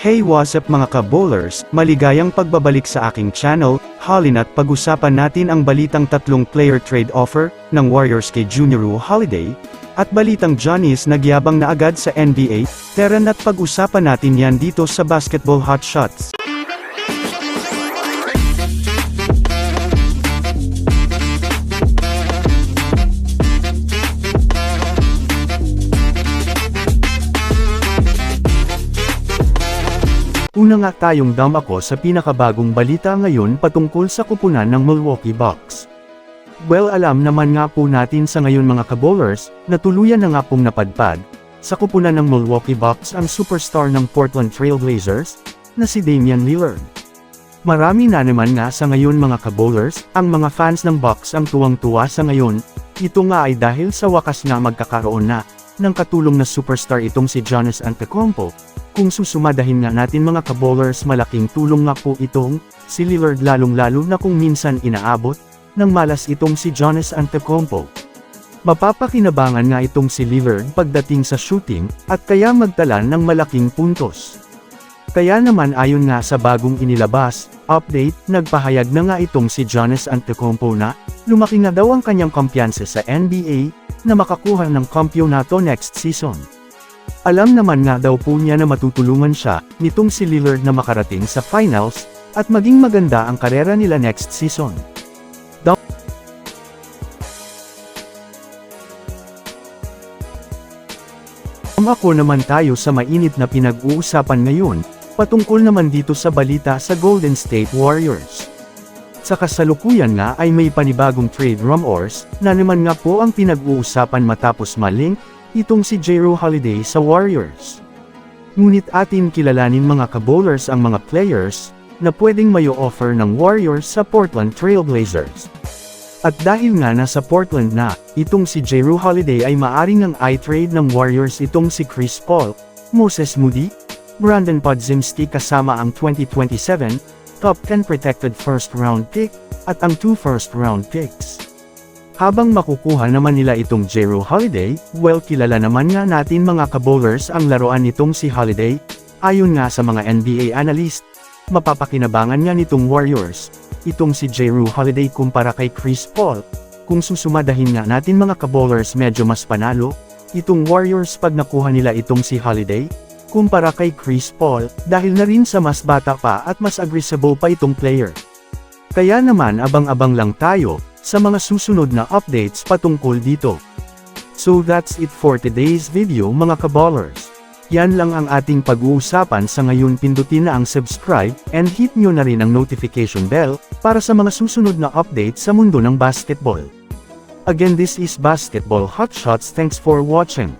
Hey what's up mga ka-bowlers, maligayang pagbabalik sa aking channel, halin at pag-usapan natin ang balitang tatlong player trade offer, ng Warriors kay Junior Wu Holiday, at balitang Johnny's nagyabang na agad sa NBA, tara na't pag-usapan natin yan dito sa Basketball Hot Shots. Una nga tayong dam ako sa pinakabagong balita ngayon patungkol sa kupunan ng Milwaukee Bucks. Well alam naman nga po natin sa ngayon mga kabowlers, na tuluyan na nga pong napadpad, sa kupunan ng Milwaukee Bucks ang superstar ng Portland Trail Blazers, na si Damian Lillard. Marami na naman nga sa ngayon mga kabowlers, ang mga fans ng Bucks ang tuwang-tuwa sa ngayon, ito nga ay dahil sa wakas nga magkakaroon na, ng katulong na superstar itong si Giannis Antetokounmpo, kung susumadahin nga natin mga kabowlers malaking tulong nga po itong, si Lillard lalong-lalo na kung minsan inaabot, ng malas itong si Giannis Antetokounmpo. Mapapakinabangan nga itong si Lillard pagdating sa shooting, at kaya magtala ng malaking puntos. Kaya naman ayon nga sa bagong inilabas, update, nagpahayag na nga itong si Giannis Antetokounmpo na, lumaki nga daw ang kanyang kumpiyansa sa NBA, na makakuha ng kampyonato next season. Alam naman nga daw po niya na matutulungan siya, nitong si Lillard na makarating sa finals, at maging maganda ang karera nila next season. Daw ako naman tayo sa mainit na pinag-uusapan ngayon, patungkol naman dito sa balita sa Golden State Warriors. Sa kasalukuyan nga ay may panibagong trade rumors, na naman nga po ang pinag-uusapan matapos maling, itong si J-Ro Holiday sa Warriors. Ngunit atin kilalanin mga kabowlers ang mga players, na pwedeng mayo offer ng Warriors sa Portland Trail Blazers. At dahil nga nasa Portland na, itong si J-Ro Holiday ay maaring ng i-trade ng Warriors itong si Chris Paul, Moses Moody, Brandon Podzimski kasama ang 2027, top 10 protected first round pick, at ang 2 first round picks. Habang makukuha naman nila itong J-Ro Holiday, well kilala naman nga natin mga kabowlers ang laruan nitong si Holiday, ayon nga sa mga NBA analyst, mapapakinabangan nga nitong Warriors, itong si J-Ro Holiday kumpara kay Chris Paul, kung susumadahin nga natin mga kabowlers medyo mas panalo, itong Warriors pag nakuha nila itong si Holiday, kumpara kay Chris Paul, dahil na rin sa mas bata pa at mas aggressive pa itong player. Kaya naman abang-abang lang tayo, sa mga susunod na updates patungkol dito. So that's it for today's video mga kaballers. Yan lang ang ating pag-uusapan sa ngayon pindutin na ang subscribe, and hit nyo na rin ang notification bell, para sa mga susunod na updates sa mundo ng basketball. Again this is Basketball Hotshots thanks for watching.